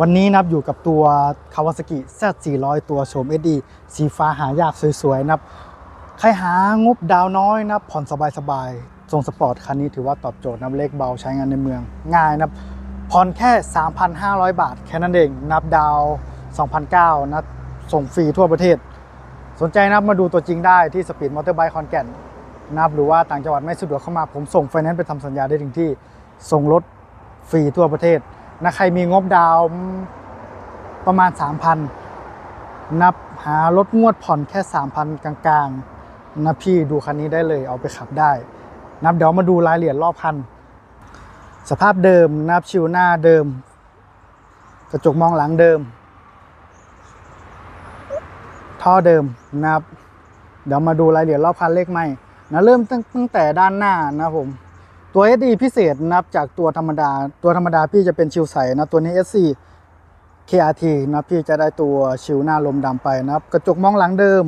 วันนี้นับอยู่กับตัว Kawasaki Z400 ตัวโฉม SD สีฟ้าหายากสวยๆนับใครหางบดาวน้อยนับผ่อนสบายๆทรงสปอร์ตคันนี้ถือว่าตอบโจทย์นับเลขเบาใช้งานในเมือง ง่ายนับผ่อนแค่ 3,500 บาท แค่นั้นเองนับดาว 2,009นับส่งฟรีทั่วประเทศ สนใจนับมาดูตัวจริงได้ที่สปีดมอเตอร์ไบค์คอนแก่นนับหรือว่าต่างจังหวัดไม่สะดวกเข้ามาผมส่งไฟแนนซ์ไปทำสัญญาได้ถึงที่ส่งรถฟรีทั่วประเทศ นะใครมีงบดาวประมาณ 3,000 นับหารถงวดผ่อนแค่ 3,000 กลางๆ นะพี่ดูคันนี้ได้เลยเอาไปขับได้ นับเดี๋ยวมาดูรายละเอียดรอบคัน สภาพเดิมนับชิวหน้าเดิม กระจกมองหลังเดิม ท่อเดิมนะครับ เดี๋ยวมาดูรายละเอียดรอบคันเลขใหม่นะเริ่มตั้งตั้งแต่ด้านหน้านะผม ตัว SD พิเศษนับจากตัวธรรมดา ตัวธรรมดาพี่จะเป็นชิวใสนะตัวนี้ SC KRT นะพี่จะได้ตัวชิวหน้าลมดำไปนะครับ กระจกมองหลังเดิม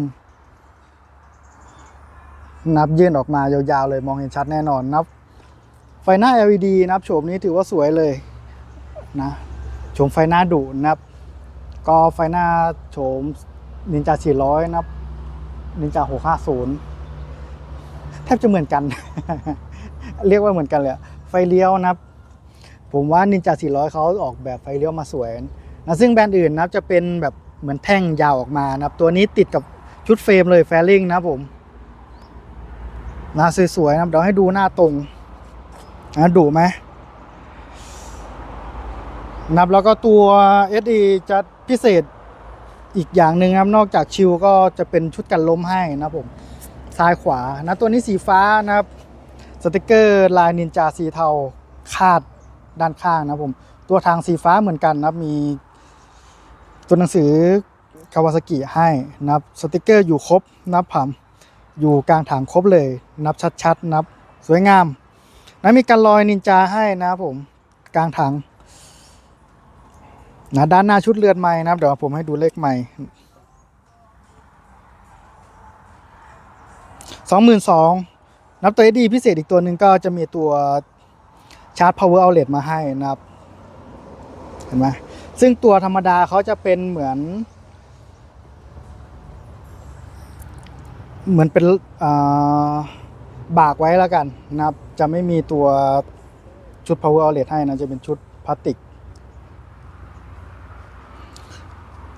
นับยื่นออกมายาวๆเลยมองเห็นชัดแน่นอนนับ ไฟหน้า LED นับโฉมนี้ถือว่าสวยเลยนะโฉมไฟหน้าดุนับ ก็ไฟหน้าโฉมนินจา 400 นับนินจา 650 แทบจะเหมือนกัน เรียกว่าเหมือนกันเลยไฟเลี้ยวนะครับผมว่านินจา400เขาออกแบบไฟเลี้ยวมาสวยนะซึ่งแบรนด์อื่นนะครับจะเป็นแบบเหมือนแท่งยาวออกมานะครับ ตัวนี้ติดกับชุดเฟรมเลยแฟลิงนะผมนะสวยๆนะครับเดี๋ยวให้ดูหน้าตรงนะดุไหมนับแล้วก็ตัว SE จะพิเศษอีกอย่างหนึ่งนะครับนอกจากชิลก็จะเป็นชุดกันล้มให้นะผมซ้ายขวานะตัวนี้สีฟ้านะครับ สติกเกอร์ลายนินจาสีเทาคาดด้านข้างนะผม ตัวทางสีฟ้าเหมือนกันนะมีตัวหนังสือคาวาซากิให้นะครับสติกเกอร์อยู่ครบนับผมอยู่กลางถังครบเลย นับชัดๆ นับสวยงามนะมีการลอยนินจาให้นะครับผมกลางถังนะด้านหน้าชุดเรือนใหม่นะครับ เดี๋ยวผมให้ดูเลขใหม่สองหมื่นสอง นับตัว SD พิเศษอีกตัวหนึ่งก็จะมีตัวชาร์จ power outlet มาให้นะครับ เห็นไหมซึ่งตัวธรรมดาเขาจะเป็นเหมือน เหมือนเป็นอ่าบากไว้แล้วกันนะครับ จะไม่มีตัวชุด power outlet ให้นะ จะเป็นชุดพลาสติก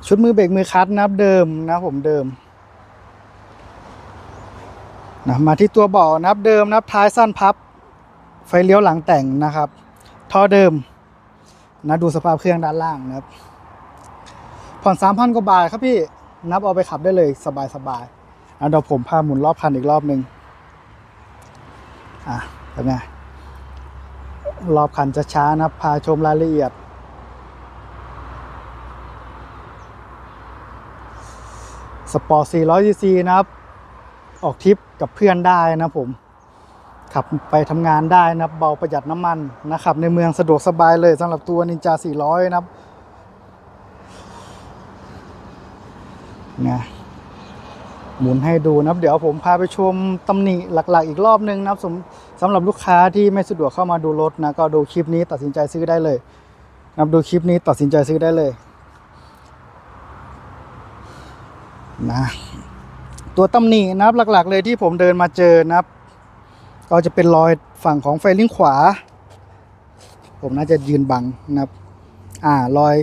ชุดมือเบรกมือคลัตช์นะครับเดิมนะผมเดิม นะมาที่ตัวเบาะนับเดิมนับท้ายสั้นพับ ไฟเลี้ยวหลังแต่งนะครับท่อเดิมนะดูสภาพเครื่องด้านล่างนะครับ ผ่อนสามพันกว่าบาทครับพี่นับเอาไปขับได้เลยสบายสบายๆอะเดี๋ยวผมพาหมุนรอบคันอีกรอบหนึ่งอะเป็นไงรอบคันจะช้านะพาชมรายละเอียด สปอร์ต400 cc นะครับ ออกทริปกับเพื่อนได้นะผมขับไปทำงานได้นะเบาประหยัดน้ำมันนะครับ ในเมืองสะดวกสบายเลยสำหรับตัวนินจา 400 นะครับนะหมุนให้ดูนะเดี๋ยวผมพาไปชมตำหนิหลักๆ อีกรอบนึงนะครับสำสำหรับลูกค้าที่ไม่สะดวกเข้ามาดูรถนะก็ดูคลิปนี้ตัดสินใจซื้อได้เลยนะดูคลิปนี้ตัดสินใจซื้อได้เลย นะ ตัวตำหนินะครับหลักๆ เลยที่ผมเดินมาเจอนะครับ ก็จะเป็นรอยฝั่งของไฟลิ้งขวา ผมน่าจะยืนบังนะครับอ่ารอย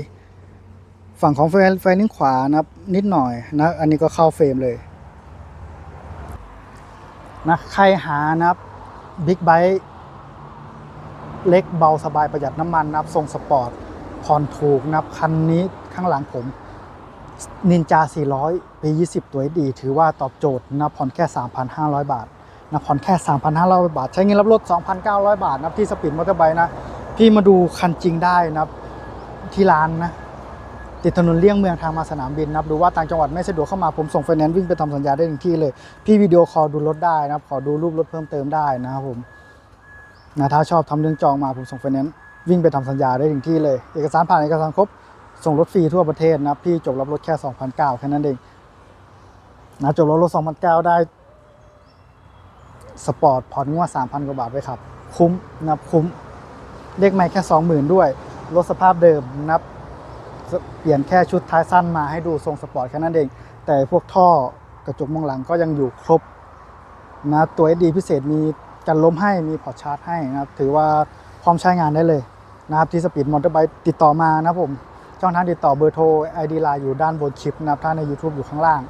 ฝั่งของไฟไฟลิ้งขวานะครับ นิดหน่อยนะอันนี้ก็เข้าเฟรมเลยนะใครหานะครับบิ๊กไบค์เล็กเบาสบายประหยัดน้ำมันนะครับทรงสปอร์ตผ่อนถูกนะครับคันนี้ข้างหลังผม นินจา 400 ปี 20 ตัวดี ถือว่าตอบโจทย์นะผ่อนแค่ 3,500 บาทนะผ่อนแค่ 3,500 บาท ใช้เงินรับรถ 2,900 บาทนะที่สปีดมอเตอร์ไบค์นะ พี่มาดูคันจริงได้นะที่ร้านนะติดถนนเลี่ยงเมืองทางมาสนามบินนะครับดูว่าต่างจังหวัดไม่สะดวกเข้ามาผมส่งไฟแนนซ์วิ่งไปทำสัญญาได้ถึงที่เลย พี่วิดีโอคอลดูรถได้นะครับ ขอดูรูปรถเพิ่มเติมได้นะครับผมนะถ้าชอบทำเรื่องจองมาผมส่งไฟแนนซ์วิ่งไปทำสัญญาได้ถึงที่เลย เอกสารผ่านเอกสารครบ ส่งรถฟรีทั่วประเทศนะพี่จบรับรถแค่ 2,900แค่นั้นเองนะจบรับรถ 2,900 ได้ สปอร์ตผ่อนงวด3,000 กว่าบาทไปครับ คุ้มนะคุ้มเลขไม่แค่ 20,000 ด้วย รถสภาพเดิมนะเปลี่ยนแค่ชุดท้ายสั้นมาให้ดูทรงสปอร์ตแค่นั้นเอง แต่พวกท่อกระจกมองหลังก็ยังอยู่ครบนะตัว SD พิเศษมีกันล้มให้มีพอร์ชาร์จให้นะถือว่าพร้อมใช้งานได้เลยนะครับที่สปีดมอเตอร์ไบค์ติดต่อมานะผม ช่องทางติดต่อเบอร์โทร ID ไลน์อยู่ด้านบนคลิปนะครับถ้าใน YouTube อยู่ข้างล่าง